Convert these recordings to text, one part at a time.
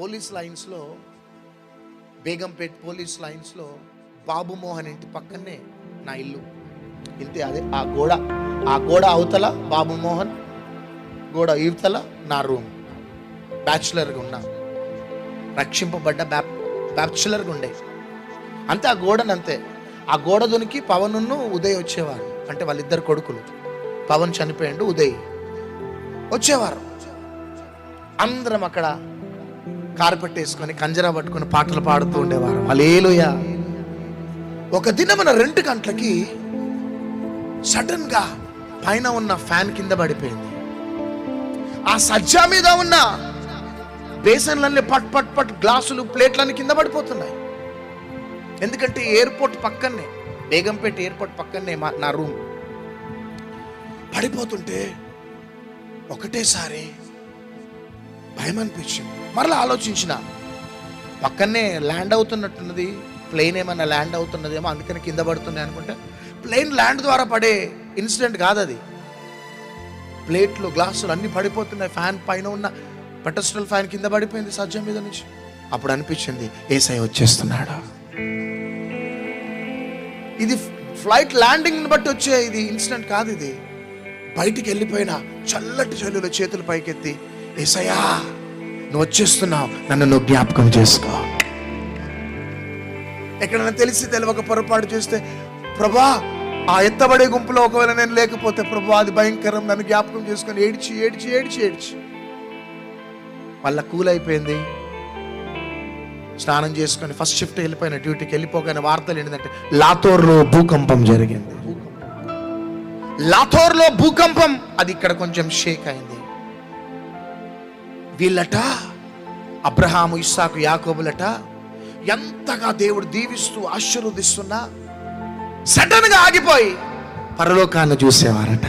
Police లైన్స్లో Begumpet police లైన్స్లో బాబు మోహన్ ఇంటి పక్కనే నా ఇల్లు. ఇంతే అదే ఆ గోడ. ఆ గోడ అవతల బాబు మోహన్ గోడ ఇవతల నా రూమ్. బ్యాచులర్గా ఉన్నా రక్షింపబడ్డ బ్యాప్ బ్యాచులర్గా ఉండే. అంతే ఆ గోడను అంతే. ఆ గోడ దునికి పవన్ను ఉదయ్ వచ్చేవారు. అంటే వాళ్ళిద్దరు కొడుకులు. పవన్ చనిపోయాడు ఉదయ్. వచ్చేవారు. అందరం అక్కడ కార్పెట్ వేసుకొని కంజరా పట్టుకొని పాటలు పాడుతూ ఉండేవారు. అలేలుయ ఒక దినమున రెండు గంటలకి సడన్గా పైన ఉన్న ఫ్యాన్ కింద పడిపోయింది. ఆ సజ్జా మీద ఉన్న బేసన్లన్నీ పట్ పట్ పట్ గ్లాసులు ప్లేట్లన్నీ కింద పడిపోతున్నాయి. ఎందుకంటే ఎయిర్పోర్ట్ పక్కనే బేగంపేట ఎయిర్పోర్ట్ పక్కనే మా నా రూమ్. పడిపోతుంటే ఒకటేసారి భయం అనిపించింది మరలా ఆలోచించిన పక్కనే ల్యాండ్ అవుతున్నట్టున్నది ప్లేన్ ఏమైనా ల్యాండ్ అవుతున్నదేమో అందుకని కింద పడుతున్నాయి అనుకుంటే ప్లేన్ ల్యాండ్ ద్వారా పడే ఇన్సిడెంట్ కాదు అది ప్లేట్లు గ్లాసులు అన్నీ పడిపోతున్నాయి ఫ్యాన్ పైన ఉన్న పెటస్ట్రల్ ఫ్యాన్ కింద పడిపోయింది సజ్జం మీద నుంచి. అప్పుడు అనిపించింది ఏసై వచ్చేస్తున్నాడా? ఇది ఫ్లైట్ ల్యాండింగ్ బట్టి వచ్చే ఇది ఇన్సిడెంట్ కాదు ఇది. బయటికి వెళ్ళిపోయిన చల్లటి చల్లుల చేతులు పైకెత్తి ఏసయ్యా నువ్వు వచ్చేస్తున్నావు. నన్ను నువ్వు జ్ఞాపకం చేసుకో. ఎక్కడైనా తెలిసి తెలియక పొరపాటు చేస్తే ప్రభా ఆ ఎత్తబడే గుంపులో ఒకవేళ నేను లేకపోతే ప్రభా అది భయంకరం. నన్ను జ్ఞాపకం చేసుకొని ఏడ్చి ఏడ్చి ఏడ్చి ఏడ్చి. మళ్ళా కూల్ అయిపోయింది. స్నానం చేసుకొని ఫస్ట్ షిఫ్ట్ వెళ్ళిపోయిన డ్యూటీకి వెళ్ళిపోగానే వార్తలు ఏంటంటే లాతోర్లో భూకంపం జరిగింది. లాథోర్లో భూకంపం అది ఇక్కడ కొంచెం షేక్ అయింది. వీళ్ళట అబ్రహాము ఇస్సాకు యాకోబులట ఎంతగా దేవుడు దీవిస్తూ ఆశీర్వదిస్తున్నా సడన్గా ఆగిపోయి పరలోకాన్ని చూసేవారట.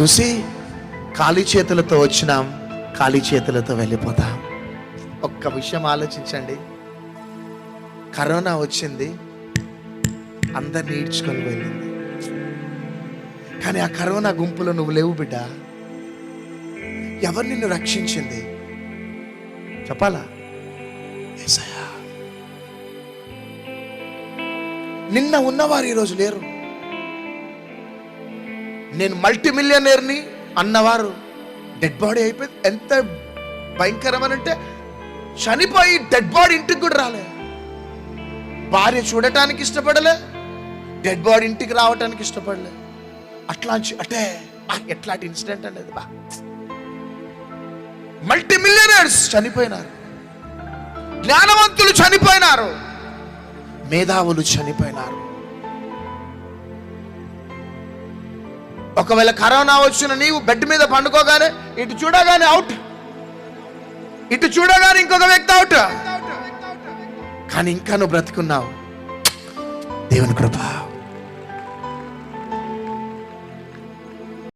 చూసి ఖాళీ చేతులతో వచ్చినాం ఖాళీ చేతులతో వెళ్ళిపోతాం. ఒక్క విషయం ఆలోచించండి. కరోనా వచ్చింది అందరినీ ఈడ్చుకొని వెళ్ళింది. కానీ ఆ కరోనా గుంపులో నువ్వు లేవు బిడ్డ. ఎవరు నిన్ను రక్షించింది? చెప్పాలా? నిన్న ఉన్నవారు ఈరోజు లేరు. నేను మల్టీ మిలియనర్ని అన్నవారు. డెడ్ బాడీ అయిపోయింది. ఎంత భయంకరమనంటే చనిపోయి డెడ్ బాడీ ఇంటికి కూడా రాలే. భార్య చూడటానికి ఇష్టపడలే డెడ్ బాడీ ఇంటికి రావటానికి ఇష్టపడలే. అట్లా అంటే ఎట్లాంటి ఇన్సిడెంట్ అనేది బా. మల్టీ మిలియనర్స్ చనిపోయినారు. జ్ఞానవంతులు చనిపోయినారు. మేధావులు చనిపోయినారు. ఒకవేళ కరోనా వచ్చిన నీవు బెడ్ మీద పండుకోగానే ఇటు చూడగానే అవుట్ ఇటు చూడగానే ఇంకొక వ్యక్తి అవుట్ కానీ ఇంకా నువ్వు బ్రతుకున్నావు. దేవుని కృప.